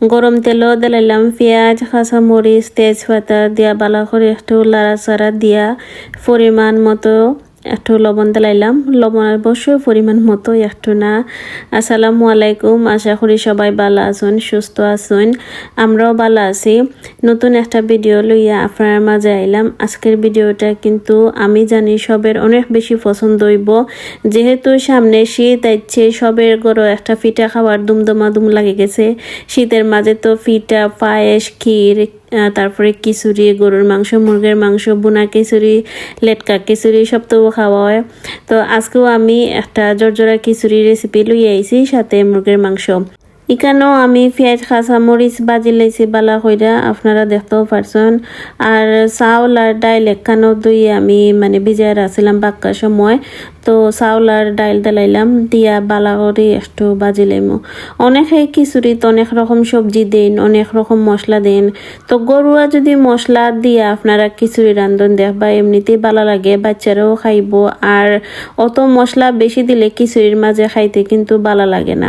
গরম তেলও দিলাইলাম পেঁয়াজ কাঁচামরিচ তেজপাতা দিয়া বালা করে একটু লাড়াচাড়া দিয়া পরিমাণ মতো একটু লবণ দিলাইলাম। লবণ অবশ্যই পরিমাণ মতো একটু না। আসসালামু আলাইকুম। আশা করি সবাই ভালো আছেন, সুস্থ আছেন। আমরাও ভালো আছি। নতুন একটা ভিডিও লইয়া আপনার মাঝে আইলাম। আজকের ভিডিওটা কিন্তু আমি জানি সবের অনেক বেশি পছন্দ হইব। যেহেতু সামনে শীত আইছে, সবের গরো একটা ফিটা খাওয়ার দুমদমা দুম লাগে গেছে। শীতের মাঝে তো ফিটা, পায়েস, ক্ষীর তারপরে খিচুড়ি, গরুর মাংস, মুরগির মাংস, বুনা খিচুড়ি, লেটকা খিচুড়ি, সব তো খাওয়া হয়। তো আজকেও আমি একটা জর্জরা খিচুড়ি রেসিপি লই আইছি, সাথে মুরগির মাংস। এখানেও আমি পেঁয়াজ, কাঁচা মরিচ বাজি লাইছি বালা কইরা, আপনারা দেখতেও পারছেন। আর চাউল আর ডাইল একখানেও দুই আমি মানে ভিজায় রাখছিলাম বাক্কা সময়। তো চাউল আর ডাইল দিলাইলাম, দিয়া বালা করে একটু বাজি লাইমো অনেকে খিচুড়িতে অনেক রকম সবজি দেন, অনেক রকম মশলা দেন। তো গরুয়া যদি মশলা দিয়ে আপনারা খিচুড়ি রান্ধন দেখ বা এমনিতেই বালা লাগে বাচ্চারাও খাইব। আর অত মশলা বেশি দিলে খিচুড়ির মাঝে খাইতে কিন্তু বালা লাগে না।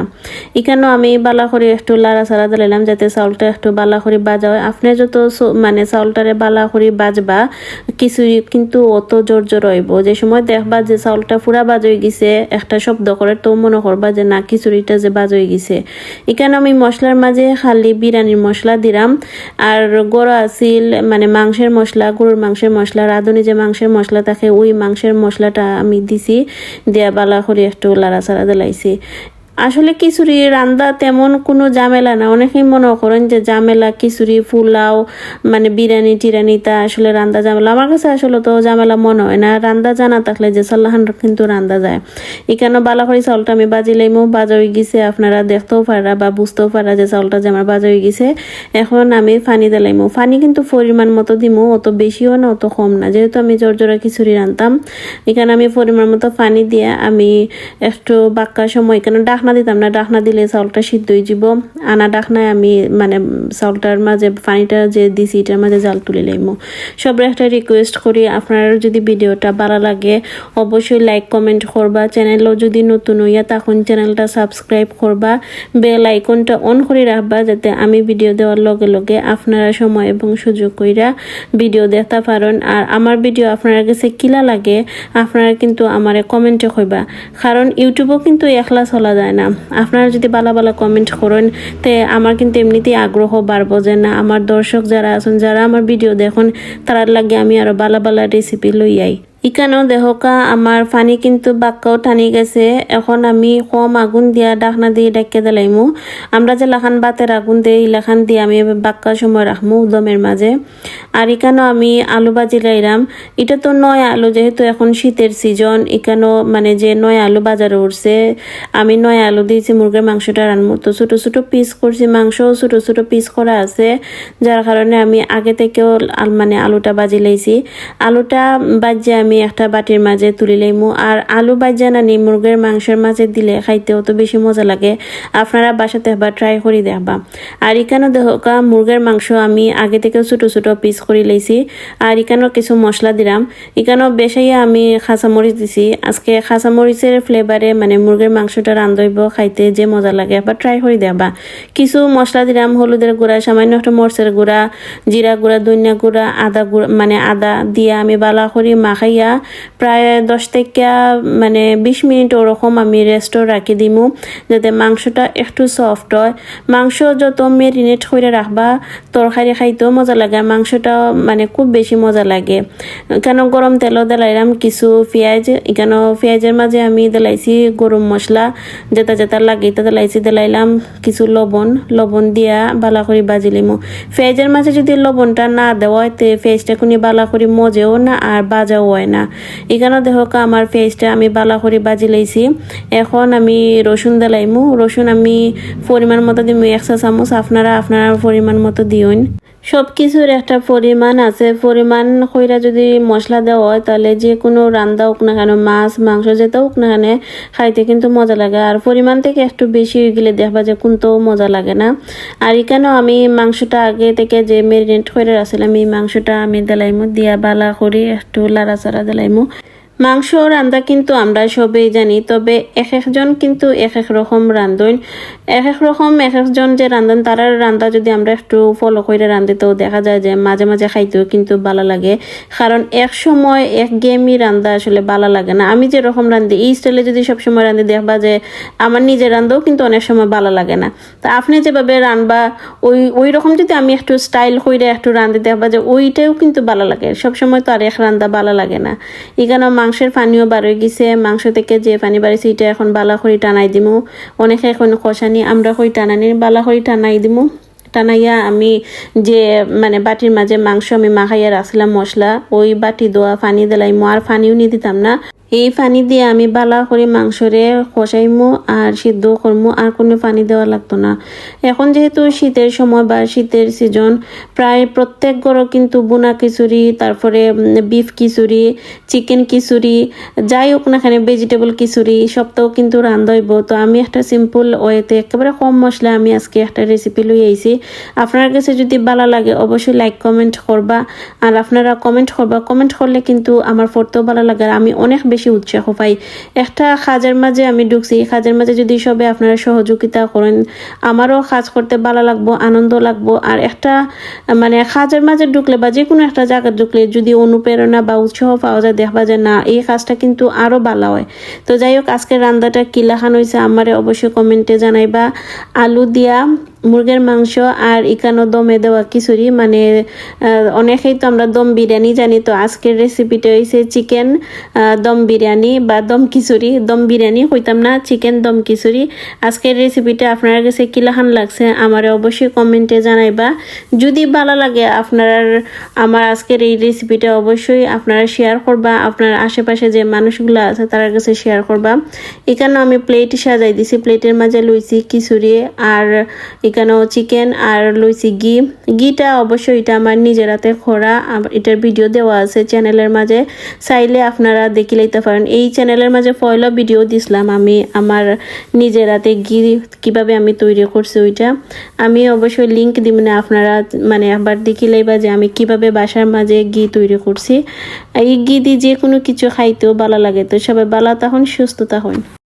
এখানেও আমি বালা করে একটু লাড়া ছাড়া দিলাম যাতে চাউলটা একটু বালা করে বাজা হয় আপনি যত মানে চাউলটারে বালা করে বাজবা, খিচুড়ি কিন্তু অত জোর জোর হইব। যে সময় দেখবা যে চাউলটা পুরা বাজ হয়ে গেছে, একটা শব্দ করে তো মনে করবা যে না, খিচুড়িটা যে বাজ হয়ে গেছে। এখানে আমি মশলার মাঝে খালি বিরিয়ানির মশলা দিলাম, আর গরো আসিল মানে মাংসের মশলা, গরুর মাংসের মশলা, রাঁধুনি যে মাংসের মশলা থাকে, ওই মাংসের মশলাটা আমি দিছি, দেয়া বালা করে একটু লাড়া ছাড়া দিলাইছি। আসলে খিচুড়ি, রান্দা তেমন কোনো ঝামেলা না। অনেকেই মনে করেন যে ঝামেলা, খিচুড়ি, পোলাও মানে বিরিয়ানি টিরানি তা আসলে রান্দা ঝামেলা। আমার কাছে আসলে তো ঝামেলা মনে হয় না। রান্দা জানা থাকলে যে সাল্লাহান কিন্তু রান্দা যায়। এখানে বালা করে চাউলটা আমি বাজি লাইমো, বাজা হয়ে গেছে। আপনারা দেখতেও পারা বা বুঝতেও পারা যে চাউলটা যে আমার বাজা হয়ে গেছে। এখন আমি পানি দিলাইমো পানি কিন্তু পরিমাণ মতো দিমো, অত বেশিও না, অত কম না। যেহেতু আমি জর্জরা খিচুড়ি রান্তাম, এখানে আমি পরিমাণ মতো পানি দিয়ে আমি একটু বাক্কা সময়, এখানে ডাকনা দিতাম না, ডাকনা দিলে চাউলটা সিদ্ধ হয়ে যাব আনা ডাকনায় আমি মানে চাউলটার মাঝে পানিটা যে দিছি, এটার মাঝে জাল তুলে লাইমো। সবার একটা রিকোয়েস্ট করি আপনার যদি ভিডিওটা ভালো লাগে, অবশ্যই লাইক কমেন্ট করবা। চ্যানেলও যদি নতুন হইয়া তখন চ্যানেলটা সাবস্ক্রাইব করবা। বেল আইকনটা অন করে রাখবা, যাতে আমি ভিডিও দেওয়ার লগে লগে আপনারা সময় এবং সুযোগ কইরা ভিডিও দেখতে পারেন। আর আমার ভিডিও আপনার কাছে কিলা লাগে, আপনারা কিন্তু আমারে কমেন্টে কইবা। কারণ ইউটিউবও কিন্তু একলা চলা যায় না। আপনারা যদি বালা বালা কমেন্ট করেন, তে আমার কিন্তু এমনিতেই আগ্রহ বাড়বো যে না, আমার দর্শক যারা আছেন, যারা আমার ভিডিও দেখুন, তারার লাগে আমি আরও বালা বালা রেসিপি লই আই। ইকানো দেহকা আমার পানি কিন্তু বাক্কাও টানি গেছে। এখন আমি কম আগুন দিয়া ডাকনা দিয়ে ডাকে দিলাইমু। আমরা যে লাখান বাতের আগুন দিয়ে ইলাখান দিয়ে আমি বাক্কা সময় রাখমু দমের মাঝে। আর ইকানো আমি আলু বাজি লাইরাম। এটা তো নয় আলু, যেহেতু এখন শীতের সিজন ইকানো মানে যে নয় আলু বাজারে উঠছে, আমি নয় আলু দিয়েছি মুরগির মাংসটা রানবো তো ছোটো ছোটো পিস করছি, মাংসও ছোটো ছোটো পিস করা আছে, যার কারণে আমি আগে থেকেও মানে আলুটা বাজি লাইছি। আলুটা বাজে আমি একটা বাটির মাঝে তুলি লাইমু আর আলু বাজা নানি মুরগির মাংসের মাঝে দিলে খাইতেও তো বেশি মজা লাগে। আপনারা বাসাতে একবার ট্রাই করে দেখবা। আর এখানে দেখা মুরগির মাংস আমি আগে থেকে ছোটো ছোটো পিস করে লাইছি আর এখানেও কিছু মশলা দিলাম। এখানেও বেশাইয়া আমি খাঁচামরিচ দিছি। আজকে খাঁচামরিচের ফ্লেভারে মানে মুরগির মাংসটা রান্ধইব, খাইতে যে মজা লাগে একবার ট্রাই করে দেখবা। কিছু মশলা দিলাম, হলুদের গুঁড়া, সামান্য একটা মরচের গুঁড়া, জিরা গুঁড়া, ধনিয়া গুঁড়া, আদা গুঁড়া মানে আদা দিয়ে আমি বালা করি মাখাইয়া প্রায় দশ থেকে মানে বিশ মিনিট ওরকম আমি রেস্টও রাখি দিমু, যাতে মাংসটা একটু সফট হয়। মাংস যত মেরিনেট করে রাখবা, তরকারি খাইতেও মজা লাগে। মাংসটা মানে খুব বেশি মজা লাগে। কেন গরম তেলও দিলাইলাম কিছু পেঁয়াজ। এখানে পেঁয়াজের মাঝে আমি দিলাইছি গরম মশলা, যেটা যেটা লাগে এটা দিলাইছি। দিলাইলাম কিছু লবণ। লবণ দিয়া বালা করে বাজি লিমু। পেঁয়াজের মাঝে যদি লবণটা না দেওয়া হয়, তে পেঁয়াজটা কোনো বালা করে মজেও না আর বাজাও হয় না। এখানে দেখো আমার পেঁয়াজটা আমি বালা করে বাজি লাইছি। এখন আমি রসুন দিলাইমু রসুন আমি পরিমাণ মতো দিমু একশো চামচ আপনারা আপনারা পরিমাণ মতো দিউন। সব কিছুর একটা পরিমাণ আছে। পরিমাণ কইরা যদি মশলা দেওয়া হয়, তাহলে যে কোনো রান্দা হোক না কেন, মাছ, মাংস যেটা হোক না কেন, খাইতে কিন্তু মজা লাগে। আর পরিমাণ থেকে একটু বেশি হয়ে গেলে দেখবা যে কোনটাও মজা লাগে না। আর এখানেও আমি মাংসটা আগে থেকে যে মেরিনেট করে রাখছিলাম, এই মাংসটা আমি দিলাইমু, দিয়া বালা করে একটু লাড়াচাড়া দিলাইমু। মাংস রান্দা কিন্তু আমরা সবেই জানি, তবে এক একজন কিন্তু এক এক রকম রান্ধন এক এক রকম এক একজন যে রান্ধন, তারা রান্দা যদি আমরা একটু ফলো করে রান্ধিতেও দেখা যায় যে মাঝে মাঝে খাইতেও কিন্তু ভালো লাগে। কারণ এক সময় এক গেমই রান্দা আসলে ভালো লাগে না। আমি যেরকম রান্ধি, এই স্টাইলে যদি সবসময় রান্ধি, দেখবা যে আমার নিজের রান্ধাও কিন্তু অনেক সময় ভালো লাগে না। তা আপনি যেভাবে রানবা ওই ওই রকম যদি আমি একটু স্টাইল করে একটু রান্ধি, দেখবা যে ওইটাও কিন্তু ভালো লাগে। সবসময় তো আর এক রান্দা ভালো লাগে না। এখানে মাংসের পানিও বাড়ে গেছে। মাংস থেকে যে পানি বাড়িছে এটা এখন বালা টানাই দিমু। অনেকে এখন কষানি আমরা কই টানানি বালাখড়ি টানাই দিমু। টানাইয়া আমি যে মানে বাটির মাঝে মাংস আমি মাখাইয়া রাখছিলাম মশলা ওই বাটি দোয়া পানি দিলাইমো আর পানিও নিয়ে দিতাম না। এই পানি দিয়ে আমি বালা করে মাংসরে কষাইমু আর সিদ্ধ করমু, আর কোনো পানি দেওয়া লাগতো না। এখন যেহেতু শীতের সময় বা শীতের সিজন প্রায় প্রত্যেক ঘরও কিন্তু বুনা খিচুড়ি, তারপরে বিফ খিচুড়ি চিকেন খিচুড়ি, যাই হোক না এখানে ভেজিটেবল খিচুড়ি সবটাও কিন্তু রান্ধইব তো আমি একটা সিম্পল ওয়েতে, একেবারে কম মশলা আমি আজকে একটা রেসিপি লই আইছি। আপনার কাছে যদি ভালো লাগে, অবশ্যই লাইক কমেন্ট করবা। আর আপনারা কমেন্ট করবা। কমেন্ট করলে কিন্তু আমার পড়তেও ভালো লাগে। আর আমি অনেক বেশি উৎসাহ পাই। একটা কাজের মাঝে আমি ঢুকছি। কাজের মাঝে যদি সবে আপনারা সহযোগিতা করেন, আমারও কাজ করতে ভালো লাগবো, আনন্দ লাগবো। আর একটা মানে কাজের মাঝে ঢুকলে বা যে কোনো একটা জায়গায় ঢুকলে যদি অনুপ্রেরণা বা উৎসাহ পাওয়া যায়, দেখবা যে না, এই কাজটা কিন্তু আরও ভালো হয়। তো যাই হোক, আজকের রান্নাটা কিলাখান হয়েছে আমারে অবশ্যই কমেন্টে জানাইবা। আলু দিয়া মুরগের মাংস আর ইকানো দমে দেওয়া খিচুড়ি মানে অনেকেই তো আমরা দম বিরিয়ানি জানি, তো আজকের রেসিপিটা হয়েছে চিকেন দম বিরিয়ানি বা দম খিচুড়ি। দম বিরিয়ানি হইতাম না, চিকেন দম খিচুড়ি। আজকের রেসিপিটা আপনার কাছে কিলাখান লাগছে, আমার অবশ্যই কমেন্টে জানাইবা। যদি ভালো লাগে আপনার, আমার আজকের এই রেসিপিটা অবশ্যই আপনারা শেয়ার করবা, আপনার আশেপাশে যে মানুষগুলো আছে তার কাছে শেয়ার করবা। এখানেও আমি প্লেট সাজাই দিছি প্লেটের মাঝে লইছি খিচুড়ি আর এখানেও চিকেন আর লইছি ঘি? ঘিটা অবশ্যই এটা আমার নিজের হাতে খোরা এটার ভিডিও দেওয়া আছে চ্যানেলের মাঝে। চাইলে আপনারা দেখি লইতে পারেন। এই চ্যানেলের মাঝে পয়লা ভিডিও দিছিলাম আমি আমার নিজের হাতে ঘি, কীভাবে আমি তৈরি করছি ওইটা। আমি অবশ্যই লিঙ্ক দিব না, আপনারা মানে একবার দেখি লইবা যে আমি কীভাবে বাসার মাঝে ঘি তৈরি করছি। এই ঘি দিয়ে যে কোনো কিছু খাইতেও ভালো লাগে। তো সবাই ভালো তখন সুস্থ তখন